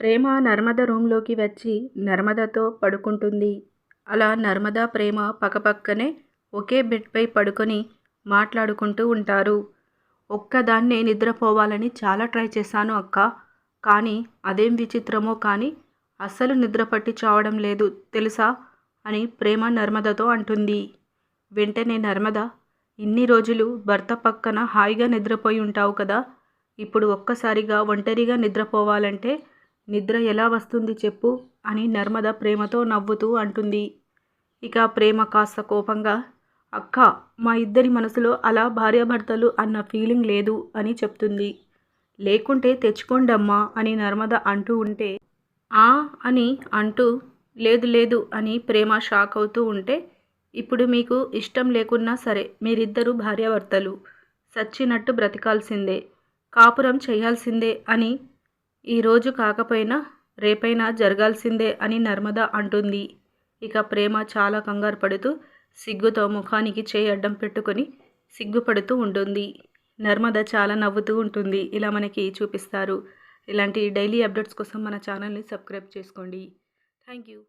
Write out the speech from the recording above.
ప్రేమ నర్మద రూంలోకి వచ్చి నర్మదతో పడుకుంటుంది. అలా నర్మద ప్రేమ పక్కపక్కనే ఒకే బెడ్పై పడుకొని మాట్లాడుకుంటూ ఉంటారు. ఒక్కదాన్నే నిద్రపోవాలని చాలా ట్రై చేశాను అక్క. కానీ అదేం విచిత్రమో కానీ అస్సలు నిద్ర పట్టి చావడం లేదు తెలుసా? అని ప్రేమ నర్మదతో అంటుంది. వెంటనే నర్మద ఇన్ని రోజులు భర్త పక్కన హాయిగా నిద్రపోయి ఉంటావు కదా? ఇప్పుడు ఒక్కసారిగా ఒంటరిగా నిద్రపోవాలంటే నిద్ర ఎలా వస్తుంది చెప్పు అని నర్మద ప్రేమతో నవ్వుతూ అంటుంది. ఇక ప్రేమ కాస్త కోపంగా అక్క మా ఇద్దరి మనసులో అలా భార్యాభర్తలు అన్న ఫీలింగ్ లేదు అని చెప్తుంది. లేకుంటే తెచ్చుకోండమ్మా అని నర్మద అంటూ ఉంటే ఆ అని అంటూ లేదు లేదు అని ప్రేమ షాక్ అవుతూ ఉంటే ఇప్పుడు మీకు ఇష్టం లేకున్నా సరే మీరిద్దరూ భార్యాభర్తలు సచ్చినట్టు బ్రతకాల్సిందే కాపురం చేయాల్సిందే అని ఈరోజు కాకపోయినా రేపైనా జరగాల్సిందే అని నర్మద అంటుంది. ఇక ప్రేమ చాలా కంగారు పడుతూ సిగ్గుతో ముఖానికి చేయి అడ్డం పెట్టుకొని సిగ్గుపడుతూ ఉంటుంది. నర్మద చాలా నవ్వుతూ ఉంటుంది. ఇలా మనకి చూపిస్తారు. ఇలాంటి డైలీ అప్డేట్స్ కోసం మన ఛానల్ని సబ్స్క్రైబ్ చేసుకోండి. Thank you.